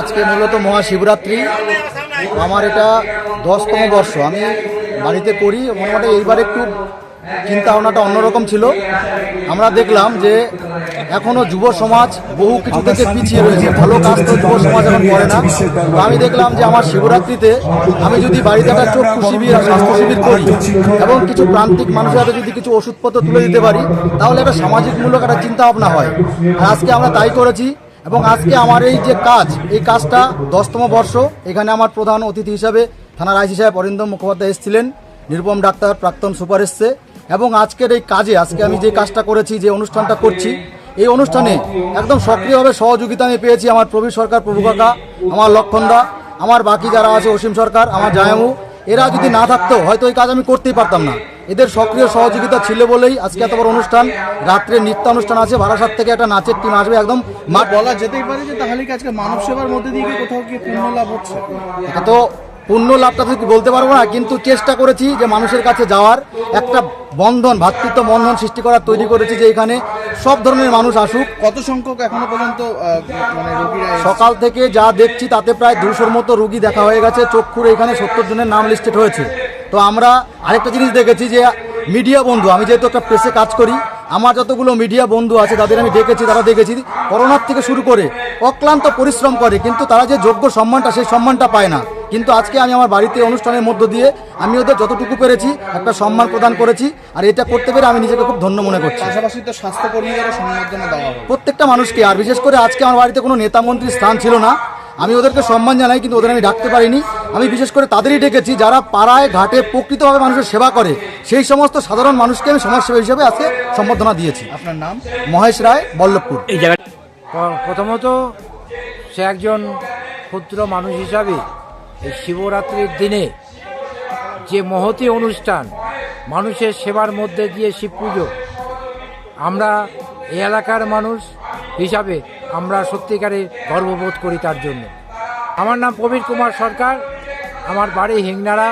আজকে মূলত মহাশিবরাত্রি। আমার এটা দশতম বর্ষ। আমি বাড়িতে করি, মোটামুটি এইবার একটু চিন্তা ভাবনাটা অন্যরকম ছিল। আমরা দেখলাম যে এখনও যুব সমাজ বহু কিছু থেকে পিছিয়ে রয়েছে। ভালো কাজ তো যুব সমাজ এখন করে না। আমি দেখলাম যে আমার শিবরাত্রিতে আমি যদি বাড়িতে একটা চক্ষু শিবির আর স্বাস্থ্য শিবির করি এবং কিছু প্রান্তিক মানুষের হাতে যদি কিছু ওষুধপত্র তুলে দিতে পারি, তাহলে একটা সামাজিক মূলক একটা চিন্তা ভাবনা হয় আজকে আমরা তাই করেছি এবং আজকে আমার এই যে কাজ, এই কাজটা দশতম বর্ষ, এখানে আমার প্রধান অতিথি হিসাবে থানার আইসি সাহেব অরিন্দম মুখোপাধ্যায় এসেছিলেন নিরুপম ডাক্তার প্রাক্তন সুপার এসছে, এবং আজকের এই কাজে, আজকে আমি যে কাজটা করেছি, যে অনুষ্ঠানটা করছি, এই অনুষ্ঠানে একদম সক্রিয়ভাবে সহযোগিতা আমি পেয়েছি আমার প্রবীর সরকার, প্রভু কাকা, আমার লক্ষণদা আমার বাকি যারা আছে অসীম সরকার, আমার জায়ামু এরা যদি না থাকতো হয়তো এই কাজ আমি করতেই পারতাম না। এদের সক্রিয় সহযোগিতা ছিল বলেই আজকে এত বড় অনুষ্ঠান। রাত্রে নৃত্য অনুষ্ঠান আছে বারাসাত থেকে একটা নাচের টিম আসবে একদম মাঠ বলা যেতেই পারে যে তাহলে কি আজকে মানব সেবার মধ্যে দিয়ে কোথাও কি পুণ্য লাভ হচ্ছে? এটা তো পূর্ণ লাভটা তো বলতে পারব না কিন্তু চেষ্টা করেছি যে মানুষের কাছে যাওয়ার। একটা বন্ধন ভ্রাতৃত্ব বন্ধন সৃষ্টি করার তৈরি করেছি যে এখানে সব ধরনের মানুষ আসুক। কত সংখ্যক এখনও পর্যন্ত মানে রোগীরা সকাল থেকে যা দেখছি তাতে প্রায় দুশোর মতো রুগী দেখা হয়ে গেছে। চক্ষুর এখানে সত্তর জনের নাম লিস্টেড হয়েছে। তো আমরা আরেকটা জিনিস দেখেছি যে মিডিয়া বন্ধু আমি যেহেতু একটা প্রেসে কাজ করি আমার যতগুলো মিডিয়া বন্ধু আছে তাদের আমি ডেকেছি তারা দেখেছি করোনার থেকে শুরু করে অক্লান্ত পরিশ্রম করে কিন্তু তারা যে যোগ্য সম্মানটা সেই সম্মানটা পায় না। কিন্তু আজকে আমি আমার বাড়িতে অনুষ্ঠানের মধ্য দিয়ে আমি ওদের যতটুকু পেরেছি একটা সম্মান প্রদান করেছি আর এটা করতে পেরে আমি নিজেকে খুব ধন্য মনে করছি। পাশাপাশি তো স্বাস্থ্যকর্মীদেরও সম্বর্ধনা দেওয়া হবে। প্রত্যেকটা মানুষকে আর বিশেষ করে আজকে আমার বাড়িতে কোনো নেতা মন্ত্রীর স্থান ছিল না আমি ওদেরকে সম্মান জানাই কিন্তু ওদের আমি ডাকতে পারিনি। আমি বিশেষ করে তাদেরই ডেকেছি যারা পাড়ায় ঘাটে প্রকৃতভাবে মানুষের সেবা করে সেই সমস্ত সাধারণ মানুষকে আমি সমাজসেবা হিসেবে আজকে সম্বর্ধনা দিয়েছি। আপনার নাম? মহেশ রায় বল্লভপুর। প- প্রথমত সে একজন ক্ষুদ্র মানুষ হিসাবে এই শিবরাত্রির দিনে যে মহতি অনুষ্ঠান, মানুষের সেবার মধ্যে দিয়ে শিব পুজো, আমরা এই এলাকার মানুষ হিসাবে আমরা সত্যিকারে গর্ববোধ করি তার জন্য। আমার নাম প্রবীর কুমার সরকার, আমার বাড়ি হিংনাড়া।